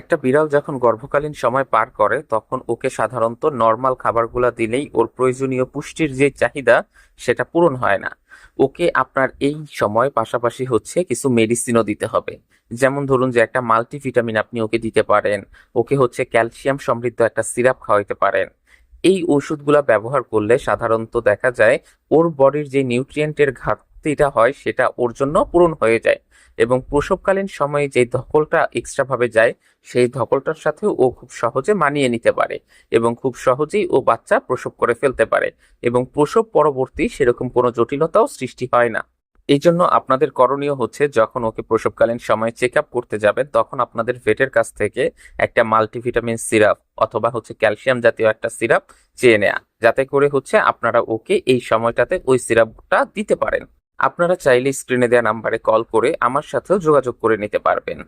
একটা বিড়াল যখন গর্ভকালীন সময় পার করে, তখন ওকে সাধারণত নর্মাল খাবারগুলো দিলেই ওর প্রয়োজনীয় পুষ্টির যে চাহিদা, সেটা পূরণ হয় না। ওকে আপনার এই সময় পাশাপাশি হচ্ছে কিছু মেডিসিনও দিতে হবে। যেমন ধরুন যে একটা মাল্টিভিটামিন আপনি ওকে দিতে পারেন, ওকে হচ্ছে ক্যালসিয়াম সমৃদ্ধ একটা সিরাপ খাওয়াইতে পারেন। এই ওষুধগুলা ব্যবহার করলে সাধারণত দেখা যায় ওর বডির যে নিউট্রিয়েন্টের ঘাটতিটা হয় সেটা ওর জন্য পূরণ হয়ে যায় এবং প্রসবকালীন সময়ে যে ধকলটা এক্সট্রা ভাবে যায়, সেই ধকলটার সাথেও ও খুব সহজে মানিয়ে নিতে পারে এবং খুব সহজেই ও বাচ্চা প্রসব করে ফেলতে পারে এবং প্রসব পরবর্তী সেরকম কোনো জটিলতাও সৃষ্টি হয় না। এই জন্য আপনাদের করণীয় হচ্ছে যখন ওকে প্রসবকালীন সময়ে চেক আপ করতে যাবেন, তখন আপনাদের ভেটের কাছ থেকে একটা মাল্টিভিটামিন সিরাপ অথবা হচ্ছে ক্যালসিয়াম জাতীয় একটা সিরাপ চেয়ে নেয়া। যাতে করে হচ্ছে আপনারা ওকে এই সময়টাতে ওই সিরাপটা দিতে পারেন। আপনারা চাইলে স্ক্রিনে দেওয়া নাম্বারে কল করে আমার সাথেও যোগাযোগ করে নিতে পারবেন।